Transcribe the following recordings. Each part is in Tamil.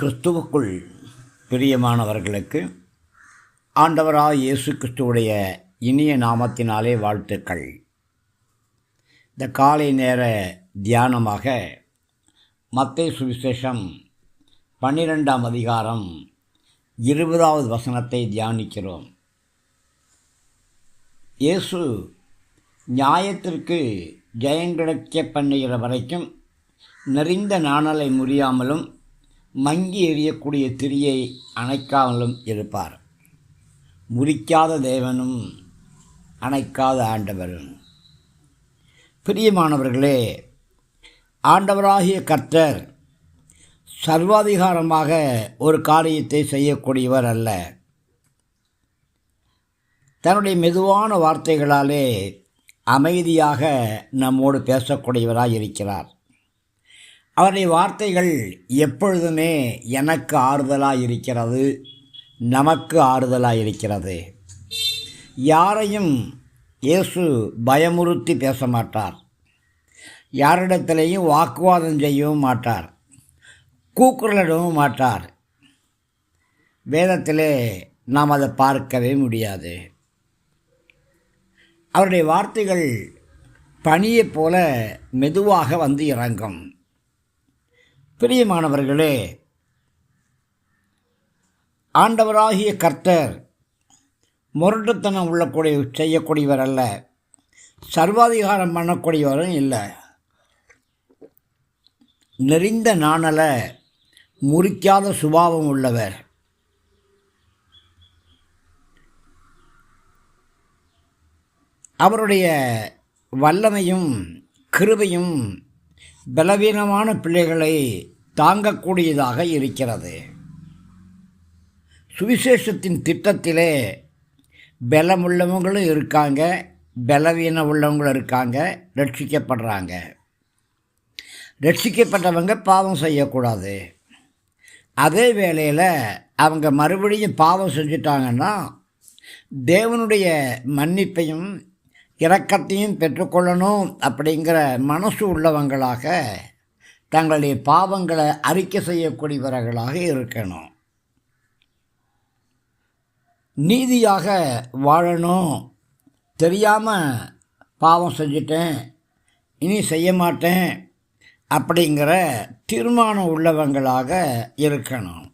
கிறிஸ்துவுக்குள் பிரியமானவர்களுக்கு ஆண்டவராக இயேசு கிறிஸ்துவுடைய இனிய நாமத்தினாலே வாழ்த்துக்கள். இந்த காலை நேர தியானமாக மத்தேயு சுவிசேஷம் பன்னிரெண்டாம் அதிகாரம் இருபதாவது வசனத்தை தியானிக்கிறோம். இயேசு நியாயத்திற்கு ஜெயங்கிடக்க பண்ணுகிற வரைக்கும் நெறிந்த நாணலை முறியாமலும் மங்கி எறியக்கூடிய திரியை அணைக்காமலும் இருப்பார். முறிக்காத தேவனும் அணைக்காத ஆண்டவரும். பிரியமானவர்களே ஆண்டவராகிய கர்த்தர் சர்வாதிகாரமாக ஒரு காரியத்தை செய்யக்கூடியவர் அல்ல. தன்னுடைய மெதுவான வார்த்தைகளாலே அமைதியாக நம்மோடு பேசக்கூடியவராக இருக்கிறார். அவருடைய வார்த்தைகள் எப்பொழுதுமே எனக்கு ஆறுதலாக இருக்கிறது நமக்கு ஆறுதலாக இருக்கிறது யாரையும் இயேசு பயமுறுத்தி பேச மாட்டார் யாரிடத்திலையும் வாக்குவாதம் செய்யவும் மாட்டார். கூக்குரலிடவும் மாட்டார். வேதத்திலே நாம் அதை பார்க்கவே முடியாது. அவருடைய வார்த்தைகள் பனியைப் போல மெதுவாக வந்து இறங்கும். பிரியமானவர்களே ஆண்டவராகிய கர்த்தர் முரட்டுத்தனம் உள்ளக்கூடிய செய்யக்கூடியவர் அல்ல சர்வாதிகாரம் பண்ணக்கூடியவரும் இல்லை. நெறிந்த நாணலை முறிக்காத சுபாவம் உள்ளவர். அவருடைய வல்லமையும் கிருபையும் பலவீனமான பிள்ளைகளை தாங்கக்கூடியதாக இருக்கிறது. சுவிசேஷத்தின் திட்டத்திலே பலமுள்ளவங்களும் இருக்காங்க பலவீனம் உள்ளவங்களும் இருக்காங்க ரட்சிக்கப்படுறாங்க. ரட்சிக்கப்பட்டவங்க பாவம் செய்யக்கூடாது. அதே வேளையில் அவங்க மறுபடியும் பாவம் செஞ்சிட்டாங்கன்னா தேவனுடைய மன்னிப்பையும் இரக்கத்தையும் பெற்றுக்கொள்ளணும் அப்படிங்கிற மனசு உள்ளவங்களாக தங்களுடைய பாவங்களை அறிக்கை செய்யக்கூடியவர்களாக இருக்கணும். நீதியாக வாழணும். தெரியாமல் பாவம் செஞ்சிட்டேன் இனி செய்ய மாட்டேன் அப்படிங்கிற தீர்மானம் உள்ளவங்களாக இருக்கணும்.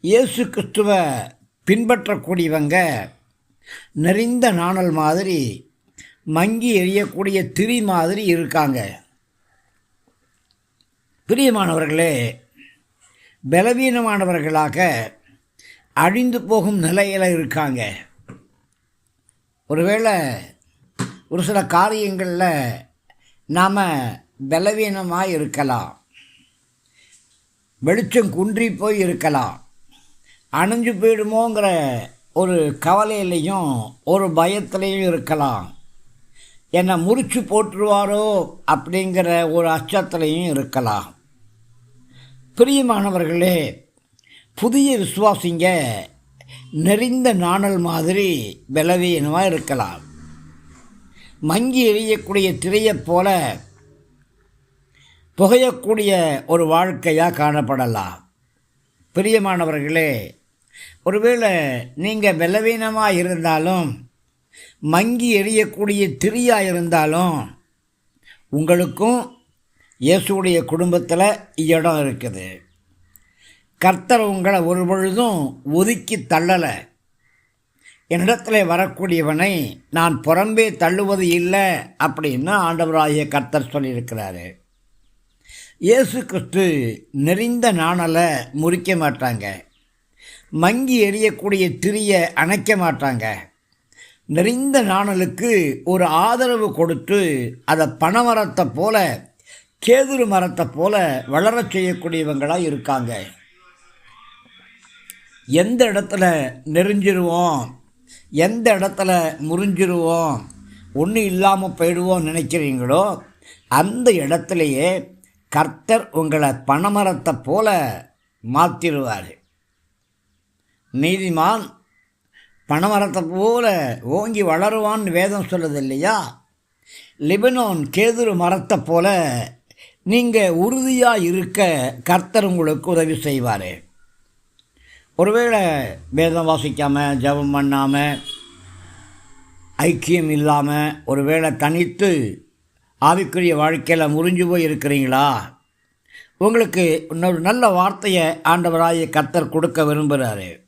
இயேசு கிறிஸ்துவ பின்பற்றக்கூடியவங்க நெறிந்த நாணல் மாதிரி மங்கி எரியக்கூடிய திரி மாதிரி இருக்காங்க. பிரியமானவர்களே பலவீனமானவர்களாக அழிந்து போகும் நிலையில் இருக்காங்க. ஒருவேளை ஒரு சில காரியங்களில் நாம் பலவீனமாக இருக்கலாம். வெளிச்சம் குன்றி போய் இருக்கலாம். அணிஞ்சு போயிடுமோங்கிற ஒரு கவலையிலையும் ஒரு பயத்திலையும் இருக்கலாம். என்னை முறிச்சு போட்டுருவாரோ அப்படிங்கிற ஒரு அச்சத்திலையும் இருக்கலாம். பிரியமானவர்களே புதிய விசுவாசிங்க நெறிந்த நாணல் மாதிரி பலவீனமாக இருக்கலாம். மங்கி எரியக்கூடிய திரையைப் போல புகையக்கூடிய ஒரு வாழ்க்கையாக காணப்படலாம். பிரியமானவர்களே ஒருவேளை நீங்கள் பலவீனமாக இருந்தாலும் மங்கி எரியக்கூடிய திரியாக இருந்தாலும் உங்களுக்கும் இயேசுடைய குடும்பத்தில் இடம் இருக்குது. கர்த்தர் உங்களை ஒரு பொழுதும் ஒதுக்கி தள்ளலை. என்னிடத்தில் வரக்கூடியவனை நான் புறம்பே தள்ளுவது இல்லை அப்படின்னு ஆண்டவராகிய கர்த்தர் சொல்லியிருக்கிறாரு. இயேசு கிறிஸ்து நெறிந்த நாணலை முறிக்க மாட்டாங்க. மங்கி எரியக்கூடிய திரியை அணைக்க மாட்டாங்க. நெறிந்த நாணலுக்கு ஒரு ஆதரவு கொடுத்து அதை பனைமரத்தை போல கேதுரு மரத்தை போல வளரச் செய்யக்கூடியவங்களாக இருக்காங்க. எந்த இடத்துல நெறிஞ்சிருவோம் எந்த இடத்துல முறிஞ்சிருவோம் ஒன்றும் இல்லாமல் போயிடுவோம் நினைக்கிறீங்களோ அந்த இடத்துலையே கர்த்தர் உங்களை பனைமரத்தை போல மாற்றிடுவார் நீதிமான் பனைமரத்தை போல ஓங்கி வளருவான்னு வேதம் சொல்லுது இல்லையா? லிபனோன் கேதுரு மரத்தை போல நீங்கள் உறுதியாக இருக்க கர்த்தர் உங்களுக்கு உதவி செய்வார். ஒருவேளை வேதம் வாசிக்காமல் ஜெபம் பண்ணாமல் ஐக்கியம் இல்லாமல் ஒருவேளை தனித்து ஆவிக்குரிய வாழ்க்கையில் முறிஞ்சு போய் இருக்கிறீங்களா? உங்களுக்கு இன்னொரு நல்ல வார்த்தையை ஆண்டவராய கர்த்தர் கொடுக்க விரும்புகிறாரு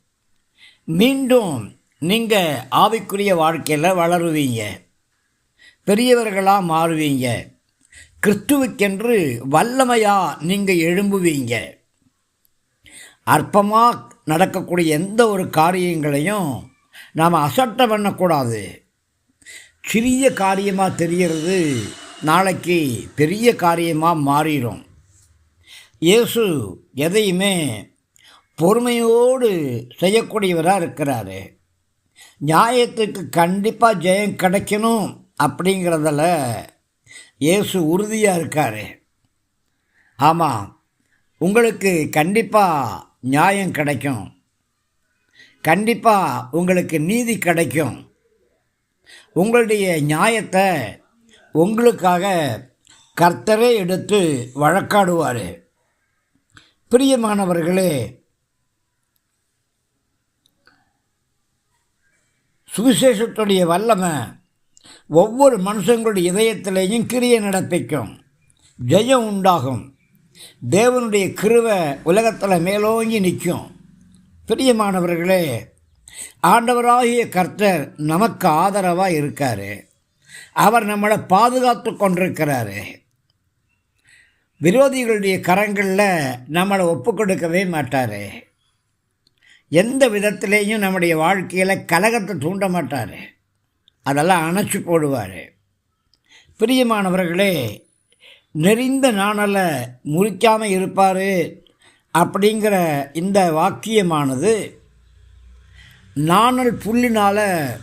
மீண்டும் நீங்கள் ஆவிக்குரிய வாழ்க்கையில் வளருவீங்க. பெரியவர்களாக மாறுவீங்க. கிறிஸ்துவுக்கென்று வல்லமையாக நீங்கள் எழும்புவீங்க. அற்பமாக நடக்கக்கூடிய எந்த ஒரு காரியங்களையும் நாம் அசட்டை பண்ணக்கூடாது. சிறிய காரியமாக தெரிகிறது நாளைக்கு பெரிய காரியமாக மாறிடும். இயேசு எதையுமே பொறுமையோடு செய்யக்கூடியவராக இருக்கிறாரு. நியாயத்துக்கு கண்டிப்பாக ஜெயம் கிடைக்கணும் அப்படிங்கிறதில் இயேசு உறுதியாக இருக்கார். ஆமாம் உங்களுக்கு கண்டிப்பாக நியாயம் கிடைக்கும். கண்டிப்பாக உங்களுக்கு நீதி கிடைக்கும். உங்களுடைய நியாயத்தை உங்களுக்காக கர்த்தரே எடுத்து வழக்காடுவார். பிரியமானவர்களே சுவிசேஷத்துடைய வல்லமை ஒவ்வொரு மனுஷங்களுடைய இதயத்திலேயும் கிரியை நடப்பிக்கும். ஜெயம் உண்டாகும். தேவனுடைய கிருவை உலகத்தில் மேலோங்கி நிற்கும். பிரியமானவர்களே ஆண்டவராகிய கர்த்தர் நமக்கு ஆதரவாக இருக்கார். அவர் நம்மளை பாதுகாத்து கொண்டிருக்கிறாரு. விரோதிகளுடைய கரங்களில் நம்மளை ஒப்பு கொடுக்கவே மாட்டார். எந்த விதத்திலேயும் நம்முடைய வாழ்க்கையில் கலகத்தை தூண்ட மாட்டார். அதெல்லாம் அணைச்சி போடுவார். பிரியமானவர்களே நெறிந்த நாணலை முறிக்காமல் இருப்பார் அப்படிங்கிற இந்த வாக்கியமானது நாணல் புல்லினால்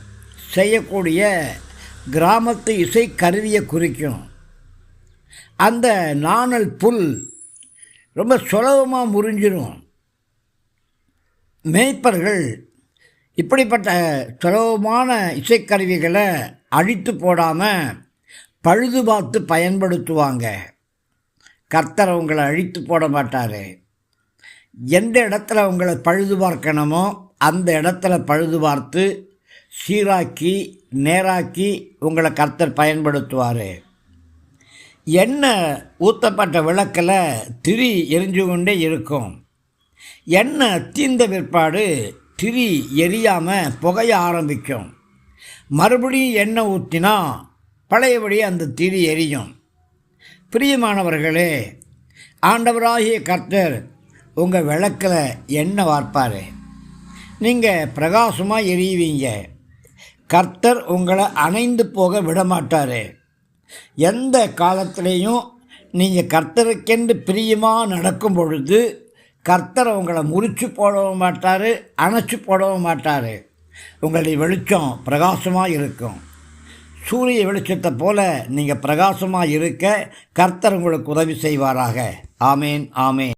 செய்யக்கூடிய கிராமத்து இசை கருவியை குறிக்கும். அந்த நாணல் புல் ரொம்ப சுலபமாக முறிஞ்சிரும். மேய்ப்பர்கள் இப்படிப்பட்ட சுலபமான இசைக்கருவிகளை அழித்து போடாமல் பழுது பார்த்து பயன்படுத்துவாங்க. கர்த்தர் உங்களை அழித்து போட மாட்டார். எந்த இடத்துல உங்களை பழுது பார்க்கணுமோ அந்த இடத்துல பழுது பார்த்து சீராக்கி நேராக்கி உங்களை கர்த்தர் பயன்படுத்துவார். எண்ணெய் ஊற்றப்பட்ட விளக்கில் திரி எரிஞ்சு கொண்டே இருக்கும். எண்ணெய் தீர்ந்த பிற்பாடு திரி எரியாமல் புகைய ஆரம்பிக்கும். மறுபடியும் எண்ணெய் ஊற்றினா பழையபடி அந்த திரி எரியும். பிரியமானவர்களே ஆண்டவராகிய கர்த்தர் உங்கள் விளக்கில் எண்ணெய் வார்ப்பார்? நீங்கள் பிரகாசமாக எரியுவீங்க. கர்த்தர் உங்களை அணைந்து போக விடமாட்டார். எந்த காலத்திலையும் நீங்கள் கர்த்தருக்கென்று பிரியமாக நடக்கும் பொழுது கர்த்தர் உங்களை முறிச்சு போடவும் மாட்டார் அணைச்சி போடவும் மாட்டார். உங்களுடைய வெளிச்சம் பிரகாசமாக இருக்கும். சூரிய வெளிச்சத்தை போல நீங்கள் பிரகாசமாக இருக்க கர்த்தர் உங்களுக்கு உதவி செய்வாராக. ஆமேன் ஆமேன்.